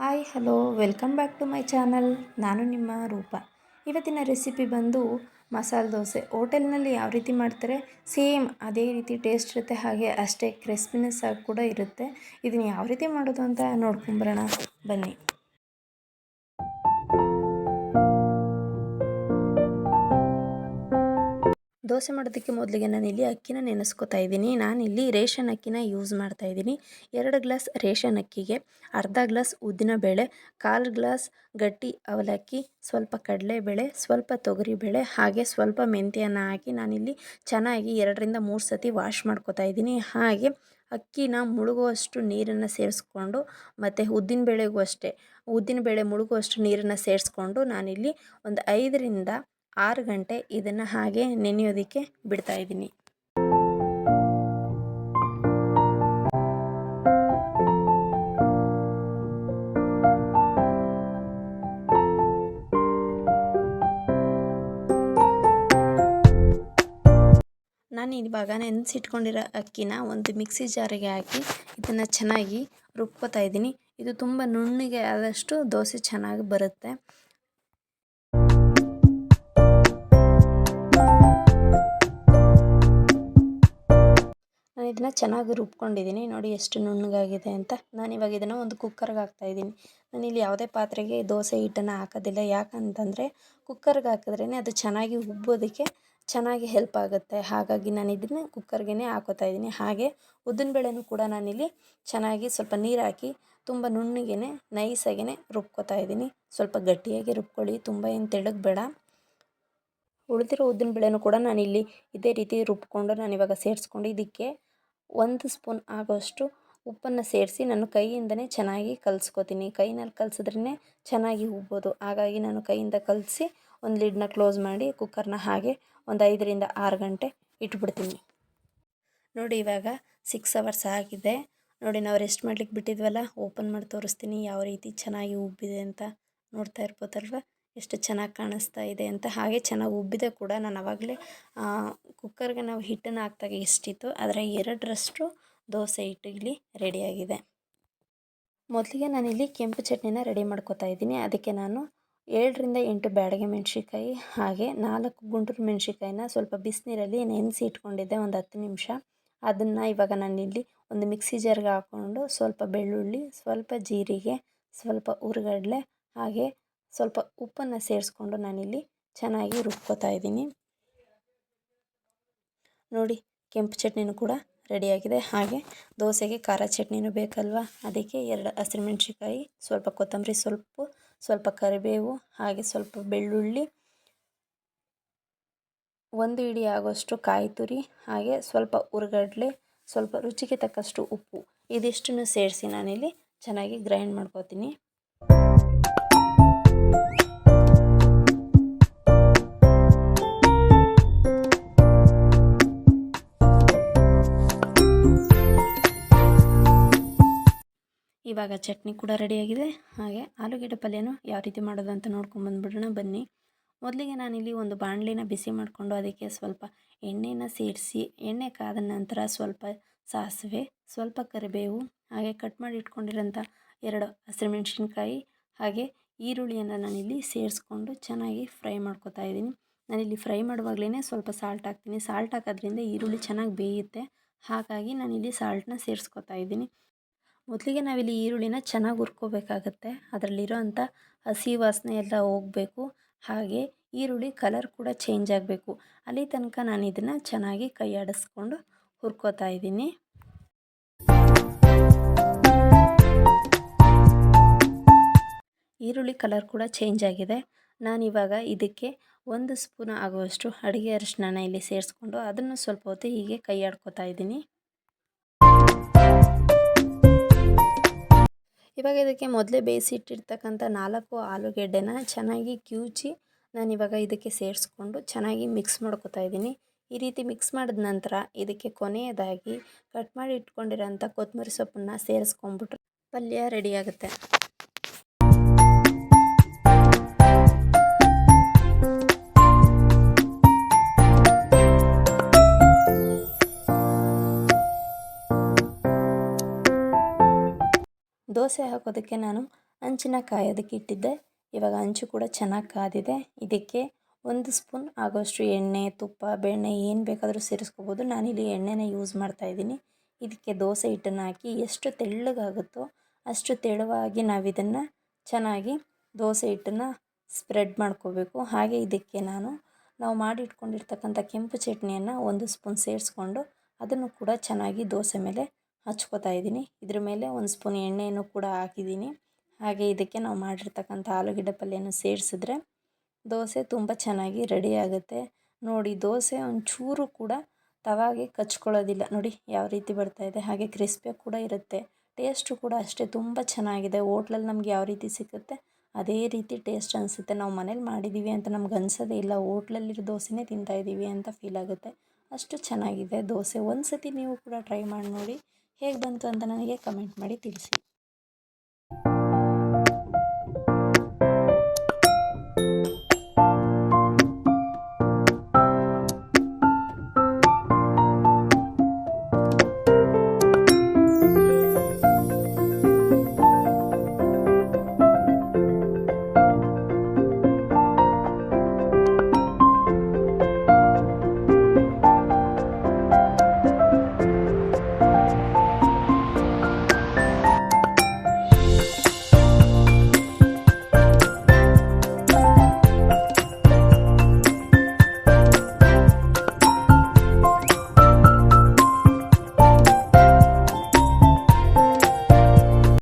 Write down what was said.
Hi, hello, welcome back to my channel. ನಾನು ನಿಮ್ಮ ರೂಪ. ಇವತ್ತಿನ ರೆಸಿಪಿ ಬಂದು ಮಸಾಲೆ ದೋಸೆ. ಹೋಟೆಲ್ನಲ್ಲಿ ಯಾವ ರೀತಿ ಮಾಡ್ತಾರೆ? ಸೇಮ್ ಅದೇ ರೀತಿ ಟೇಸ್ಟ್ ಇರುತ್ತೆ. ಹಾಗೆ ಅಷ್ಟೇ ಕ್ರಿಸ್ಪಿನೆಸ್ ಆಗಿ ಕೂಡ ಇರುತ್ತೆ. ಇದನ್ನು ಯಾವ ರೀತಿ ಮಾಡೋದು ಅಂತ ನೋಡ್ಕೊಂಬರೋಣ. ಬನ್ನಿ. ದೋಸೆ ಮಾಡೋದಕ್ಕೆ ಮೊದಲಿಗೆ ನಾನಿಲ್ಲಿ ಅಕ್ಕಿನ ನೆನೆಸ್ಕೊತಾ ಇದ್ದೀನಿ. ನಾನಿಲ್ಲಿ ರೇಷನ್ ಅಕ್ಕಿನ ಯೂಸ್ ಮಾಡ್ತಾ ಇದ್ದೀನಿ. ಎರಡು ಗ್ಲಾಸ್ ರೇಷನ್ ಅಕ್ಕಿಗೆ, ಅರ್ಧ ಗ್ಲಾಸ್ ಉದ್ದಿನಬೇಳೆ ಕಾಲು ಗ್ಲಾಸ್ ಗಟ್ಟಿ ಅವಲಕ್ಕಿ, ಸ್ವಲ್ಪ ಕಡಲೆಬೇಳೆ ಸ್ವಲ್ಪ ತೊಗರಿಬೇಳೆ ಹಾಗೆ ಸ್ವಲ್ಪ ಮೆಂತ್ಯನ ಹಾಕಿ ನಾನಿಲ್ಲಿ ಚೆನ್ನಾಗಿ ಎರಡರಿಂದ ಮೂರು ಸತಿ ವಾಶ್ ಮಾಡ್ಕೊತಾ ಇದ್ದೀನಿ. ಹಾಗೆ ಅಕ್ಕಿನ ಮುಳುಗುವಷ್ಟು ನೀರನ್ನು ಸೇರಿಸ್ಕೊಂಡು ಮತ್ತು ಉದ್ದಿನಬೇಳೆಗೂ ಅಷ್ಟೇ ಉದ್ದಿನಬೇಳೆ ಮುಳುಗುವಷ್ಟು ನೀರನ್ನು ಸೇರಿಸ್ಕೊಂಡು ನಾನಿಲ್ಲಿ ಒಂದು ಐದರಿಂದ ಆರು ಗಂಟೆ ಇದನ್ನು ಹಾಗೆ ನೆನೆಯೋದಕ್ಕೆ ಬಿಡ್ತಾ ಇದ್ದೀನಿ. ನಾನು ಇವಾಗ ನೆನೆಸಿಟ್ಕೊಂಡಿರೋ ಅಕ್ಕಿನ ಒಂದು ಮಿಕ್ಸಿ ಜಾರಿಗೆ ಹಾಕಿ ಇದನ್ನು ಚೆನ್ನಾಗಿ ರುಬ್ಕೋತಾ ಇದ್ದೀನಿ. ಇದು ತುಂಬ ನುಣ್ಣಗೆ ಆದಷ್ಟು ದೋಸೆ ಚೆನ್ನಾಗಿ ಬರುತ್ತೆ. ನಾನು ಇದನ್ನು ಚೆನ್ನಾಗಿ ರುಬ್ಕೊಂಡಿದ್ದೀನಿ. ನೋಡಿ ಎಷ್ಟು ನುಣ್ಣಗಾಗಿದೆ ಅಂತ. ನಾನು ಇವಾಗ ಇದನ್ನು ಒಂದು ಕುಕ್ಕರ್ಗೆ ಹಾಕ್ತಾಯಿದ್ದೀನಿ ನಾನಿಲ್ಲಿ ಯಾವುದೇ ಪಾತ್ರೆಗೆ ದೋಸೆ, ಹಿಟ್ಟನ್ನು ಹಾಕೋದಿಲ್ಲ. ಯಾಕಂತಂದರೆ ಕುಕ್ಕರ್ಗೆ ಹಾಕಿದ್ರೇ ಅದು ಚೆನ್ನಾಗಿ ಉಬ್ಬೋದಕ್ಕೆ ಚೆನ್ನಾಗಿ ಹೆಲ್ಪ್ ಆಗುತ್ತೆ. ಹಾಗಾಗಿ ನಾನು ಇದನ್ನು ಕುಕ್ಕರ್ಗೆ ಹಾಕೋತಾ ಇದ್ದೀನಿ. ಹಾಗೆ ಉದ್ದಿನಬೇಳೆನೂ ಕೂಡ ನಾನಿಲ್ಲಿ ಚೆನ್ನಾಗಿ ಸ್ವಲ್ಪ ನೀರು ಹಾಕಿ ತುಂಬ ನುಣ್ಣಗೆ ನೈಸಾಗೇ ರುಬ್ಕೋತಾ ಇದ್ದೀನಿ. ಸ್ವಲ್ಪ ಗಟ್ಟಿಯಾಗಿ ರುಬ್ಕೊಳ್ಳಿ. ತುಂಬ ಏನು ತೆಳಗೆ ಬೇಡ. ಉಳಿದಿರೋ ಉದ್ದಿನಬೇಳೆನೂ ಕೂಡ ನಾನಿಲ್ಲಿ ಇದೇ ರೀತಿ ರುಬ್ಕೊಂಡು ನಾನು ಇವಾಗ ಸೇರಿಸ್ಕೊಂಡು ಇದಕ್ಕೆ ಒಂದು ಸ್ಪೂನ್ ಆಗೋಷ್ಟು ಉಪ್ಪನ್ನು ಸೇರಿಸಿ ನಾನು ಕೈಯಿಂದನೇ ಚೆನ್ನಾಗಿ ಕಲಿಸ್ಕೋತೀನಿ. ಕೈನಲ್ಲಿ ಕಲಿಸಿದ್ರೇ ಚೆನ್ನಾಗಿ ಉಬ್ಬೋದು ಹಾಗಾಗಿ ನಾನು ಕೈಯಿಂದ ಕಲಸಿ ಒಂದು ಲಿಡ್ನ ಕ್ಲೋಸ್ ಮಾಡಿ ಕುಕ್ಕರ್ನ ಹಾಗೆ ಒಂದು ಐದರಿಂದ ಆರು ಗಂಟೆ ಇಟ್ಬಿಡ್ತೀನಿ. ನೋಡಿ ಇವಾಗ ಸಿಕ್ಸ್ ಅವರ್ಸ್ ಆಗಿದೆ. ನೋಡಿ ನಾವು ರೆಸ್ಟ್ ಮಾಡ್ಲಿಕ್ಕೆ ಬಿಟ್ಟಿದ್ವಲ್ಲ, ಓಪನ್ ಮಾಡಿ ತೋರಿಸ್ತೀನಿ ಯಾವ ರೀತಿ ಚೆನ್ನಾಗಿ ಉಬ್ಬಿದೆ ಅಂತ ನೋಡ್ತಾ ಇರ್ಬೋದಲ್ವ? ಎಷ್ಟು ಚೆನ್ನಾಗಿ ಕಾಣಿಸ್ತಾ ಇದೆ ಅಂತ ಹಾಗೆ ಚೆನ್ನಾಗಿ ಉಬ್ಬಿದೆ ಕೂಡ ನಾನು ಆವಾಗಲೇ ಕುಕ್ಕರ್ಗೆ ನಾವು ಹಿಟ್ಟನ್ನು ಹಾಕ್ದಾಗ ಎಷ್ಟಿತ್ತು ಅದರ ಎರಡರಷ್ಟು ದೋಸೆ ಹಿಟ್ಟು ಇಲ್ಲಿ ರೆಡಿಯಾಗಿದೆ ಮೊದಲಿಗೆ ನಾನಿಲ್ಲಿ ಕೆಂಪು ಚಟ್ನಿನ ರೆಡಿ ಮಾಡ್ಕೋತಾ ಇದ್ದೀನಿ. ಅದಕ್ಕೆ ನಾನು ಏಳರಿಂದ ಎಂಟು ಬ್ಯಾಡಗೆ ಮೆಣಸಿಕಾಯಿ ಹಾಗೆ ನಾಲ್ಕು ಗುಂಟೂರು ಮೆಣಸಿಕಾಯಿನ ಸ್ವಲ್ಪ ಬಿಸಿನೀರಲ್ಲಿ ನೆನೆಸಿ ಇಟ್ಕೊಂಡಿದ್ದೆ ಒಂದು ಹತ್ತು ನಿಮಿಷ. ಅದನ್ನು ಇವಾಗ ನಾನಿಲ್ಲಿ ಒಂದು ಮಿಕ್ಸಿ ಜಾರ್ಗೆ ಹಾಕ್ಕೊಂಡು ಸ್ವಲ್ಪ ಬೆಳ್ಳುಳ್ಳಿ, ಸ್ವಲ್ಪ ಜೀರಿಗೆ, ಸ್ವಲ್ಪ ಹುರ್ಗಡ್ಲೆ ಹಾಗೆ ಸ್ವಲ್ಪ ಉಪ್ಪನ್ನು ಸೇರಿಸ್ಕೊಂಡು ನಾನಿಲ್ಲಿ ಚೆನ್ನಾಗಿ ರುಬ್ಕೋತಾ ಇದ್ದೀನಿ. ನೋಡಿ, ಕೆಂಪು ಚಟ್ನಿನೂ ಕೂಡ ರೆಡಿಯಾಗಿದೆ. ಹಾಗೆ ದೋಸೆಗೆ ಖಾರ ಚಟ್ನಿನೂ ಬೇಕಲ್ವ? ಅದಕ್ಕೆ ಎರಡು ಹಸಿರುಮೆಣ್ಸಿಕಾಯಿ ಸ್ವಲ್ಪ ಕೊತ್ತಂಬರಿ ಸ್ವಲ್ಪ ಸ್ವಲ್ಪ ಕರಿಬೇವು, ಹಾಗೆ ಸ್ವಲ್ಪ ಬೆಳ್ಳುಳ್ಳಿ. ಒಂದು ಇಡಿ ಆಗೋಷ್ಟು ಕಾಯಿ ತುರಿ, ಹಾಗೆ ಸ್ವಲ್ಪ ಹುರ್ಗಡ್ಲೆ ಸ್ವಲ್ಪ ರುಚಿಗೆ ತಕ್ಕಷ್ಟು ಉಪ್ಪು. ಇದಿಷ್ಟನ್ನು ಸೇರಿಸಿ ನಾನಿಲ್ಲಿ ಚೆನ್ನಾಗಿ ಗ್ರೈಂಡ್ ಮಾಡ್ಕೋತೀನಿ. ಇವಾಗ ಚಟ್ನಿ ಕೂಡ ರೆಡಿಯಾಗಿದೆ ಹಾಗೆ ಆಲೂಗೆಡ್ಡೆ ಪಲ್ಯನೂ ಯಾವ ರೀತಿ ಮಾಡೋದು ಅಂತ ನೋಡ್ಕೊಂಬಂದ್ಬಿಡೋಣ ಬನ್ನಿ. ಮೊದಲಿಗೆ ನಾನಿಲ್ಲಿ ಒಂದು ಬಾಣಲಿನ ಬಿಸಿ ಮಾಡಿಕೊಂಡು ಅದಕ್ಕೆ ಸ್ವಲ್ಪ ಎಣ್ಣೆನ ಸೇರಿಸಿ, ಎಣ್ಣೆ ಕಾದ ನಂತರ ಸ್ವಲ್ಪ ಸಾಸಿವೆ, ಸ್ವಲ್ಪ ಕರಿಬೇವು, ಹಾಗೆ ಕಟ್ ಮಾಡಿ ಇಟ್ಕೊಂಡಿರೋಂಥ ಎರಡು ಹಸಿರುಮೆಣ್ಸಿನ್ಕಾಯಿ ಹಾಗೆ ಈರುಳ್ಳಿಯನ್ನು ನಾನಿಲ್ಲಿ ಸೇರಿಸ್ಕೊಂಡು ಚೆನ್ನಾಗಿ ಫ್ರೈ ಮಾಡ್ಕೊತಾ ಇದ್ದೀನಿ. ನಾನಿಲ್ಲಿ ಫ್ರೈ ಮಾಡುವಾಗಲೇ ಸ್ವಲ್ಪ ಸಾಲ್ಟ್ ಹಾಕ್ತೀನಿ. ಸಾಲ್ಟ್ ಹಾಕೋದ್ರಿಂದ ಈರುಳ್ಳಿ ಚೆನ್ನಾಗಿ ಬೇಯುತ್ತೆ. ಹಾಗಾಗಿ ನಾನಿಲ್ಲಿ ಸಾಲ್ಟನ್ನ ಸೇರಿಸ್ಕೊತಾ ಇದ್ದೀನಿ. ಮೊದಲಿಗೆ ನಾವಿಲ್ಲಿ ಈರುಳ್ಳಿನ ಚೆನ್ನಾಗಿ ಹುರ್ಕೋಬೇಕಾಗತ್ತೆ. ಅದರಲ್ಲಿರೋ ಅಂಥ ಹಸಿ ವಾಸನೆ ಎಲ್ಲ ಹೋಗಬೇಕು. ಹಾಗೆ ಈರುಳ್ಳಿ ಕಲರ್ ಕೂಡ ಚೇಂಜ್ ಆಗಬೇಕು. ಅಲ್ಲಿ ತನಕ ನಾನು ಇದನ್ನು ಚೆನ್ನಾಗಿ ಕೈ ಆಡಿಸ್ಕೊಂಡು ಹುರ್ಕೋತಾ ಇದ್ದೀನಿ. ಈರುಳ್ಳಿ ಕಲರ್ ಕೂಡ ಚೇಂಜ್ ಆಗಿದೆ. ನಾನಿವಾಗ ಇದಕ್ಕೆ ಒಂದು ಸ್ಪೂನ್ ಆಗುವಷ್ಟು ಅಡುಗೆ ಅರಿಶಿನ ಇಲ್ಲಿ ಸೇರಿಸ್ಕೊಂಡು ಅದನ್ನು ಸ್ವಲ್ಪ ಹೊತ್ತು ಹೀಗೆ ಕೈ ಆಡ್ಕೋತಾ ಇದ್ದೀನಿ. ಇವಾಗ ಇದಕ್ಕೆ ಮೊದಲೇ ಬೇಯಿಸಿಟ್ಟಿರ್ತಕ್ಕಂಥ ನಾಲ್ಕು ಆಲೂಗೆಡ್ಡೆನ ಚೆನ್ನಾಗಿ ಕ್ಯೂಚಿ ಇವಾಗ ಇದಕ್ಕೆ ಸೇರಿಸ್ಕೊಂಡು ಚೆನ್ನಾಗಿ ಮಿಕ್ಸ್ ಮಾಡ್ಕೊತಾ ಇದ್ದೀನಿ. ಈ ರೀತಿ ಮಿಕ್ಸ್ ಮಾಡಿದ ನಂತರ ಇದಕ್ಕೆ ಕೊನೆಯದಾಗಿ ಕಟ್ ಮಾಡಿ ಇಟ್ಕೊಂಡಿರೋಂಥ ಕೊತ್ತಂಬರಿ ಸೊಪ್ಪನ್ನು ಸೇರಿಸ್ಕೊಂಡ್ಬಿಟ್ರೆ ಪಲ್ಯ ರೆಡಿಯಾಗುತ್ತೆ ದೋಸೆ ಹಾಕೋದಕ್ಕೆ ನಾನು ಹಂಚಿನ ಕಾಯೋದಕ್ಕೆ ಇಟ್ಟಿದ್ದೆ. ಇವಾಗ ಹಂಚು ಕೂಡ ಚೆನ್ನಾಗಿ ಕಾದಿದೆ. ಇದಕ್ಕೆ ಒಂದು ಸ್ಪೂನ್ ಆಗೋಷ್ಟು ಎಣ್ಣೆ, ತುಪ್ಪ, ಬೆಣ್ಣೆ ಏನು ಬೇಕಾದರೂ ಸೇರಿಸ್ಕೋಬೋದು. ನಾನಿಲ್ಲಿ ಎಣ್ಣೆನ ಯೂಸ್ ಮಾಡ್ತಾಯಿದ್ದೀನಿ ಇದಕ್ಕೆ ದೋಸೆ ಹಿಟ್ಟನ್ನು ಹಾಕಿ ಎಷ್ಟು ತೆಳ್ಳಗಾಗುತ್ತೋ ಅಷ್ಟು ತೆಳುವಾಗಿ ನಾವು ಇದನ್ನು ಚೆನ್ನಾಗಿ ದೋಸೆ ಹಿಟ್ಟನ್ನು ಸ್ಪ್ರೆಡ್ ಮಾಡ್ಕೋಬೇಕು. ಹಾಗೆ ಇದಕ್ಕೆ ನಾನು, ನಾವು ಮಾಡಿ ಇಟ್ಕೊಂಡಿರ್ತಕ್ಕಂಥ ಕೆಂಪು ಚಟ್ನಿಯನ್ನು ಒಂದು ಸ್ಪೂನ್ ಸೇರಿಸ್ಕೊಂಡು ಅದನ್ನು ಕೂಡ ಚೆನ್ನಾಗಿ ದೋಸೆ ಮೇಲೆ ಹಚ್ಕೋತಾ ಇದ್ದೀನಿ. ಇದ್ರ ಮೇಲೆ ಒಂದು ಸ್ಪೂನ್ ಎಣ್ಣೆಯನ್ನು ಕೂಡ ಹಾಕಿದ್ದೀನಿ. ಹಾಗೆ ಇದಕ್ಕೆ ನಾವು ಮಾಡಿರ್ತಕ್ಕಂಥ ಆಲೂಗೆಡ್ಡೆ ಪಲ್ಯನ ಸೇರಿಸಿದ್ರೆ ದೋಸೆ ತುಂಬ ಚೆನ್ನಾಗಿ ರೆಡಿ ಆಗುತ್ತೆ. ನೋಡಿ, ದೋಸೆ ಒಂಚೂರು ಕೂಡ ತವಾಗೆ ಕಚ್ಕೊಳ್ಳೋದಿಲ್ಲ. ನೋಡಿ, ಯಾವ ರೀತಿ ಬರ್ತಾ ಇದೆ. ಹಾಗೆ ಕ್ರಿಸ್ಪಿಯಾಗಿ ಕೂಡ ಇರುತ್ತೆ. ಟೇಸ್ಟು ಕೂಡ ಅಷ್ಟೇ ತುಂಬ ಚೆನ್ನಾಗಿದೆ. ಹೋಟ್ಲಲ್ಲಿ ನಮ್ಗೆ ಯಾವ ರೀತಿ ಸಿಗುತ್ತೆ ಅದೇ ರೀತಿ ಟೇಸ್ಟ್ ಅನಿಸುತ್ತೆ. ನಾವು ಮನೇಲಿ ಮಾಡಿದ್ದೀವಿ ಅಂತ ನಮ್ಗೆ ಅನ್ಸೋದೇ ಇಲ್ಲ. ಹೋಟ್ಲಲ್ಲಿರೋ ದೋಸೆನೇ ತಿಂತಾಯಿದ್ದೀವಿ ಅಂತ ಫೀಲ್ ಆಗುತ್ತೆ. ಅಷ್ಟು ಚೆನ್ನಾಗಿದೆ ದೋಸೆ. ಒಂದು ಸತಿ ನೀವು ಕೂಡ ಟ್ರೈ ಮಾಡಿ ನೋಡಿ. ಹೇಗೆ ಬಂತು ಅಂತ ನನಗೆ ಕಮೆಂಟ್ ಮಾಡಿ ತಿಳಿಸಿ.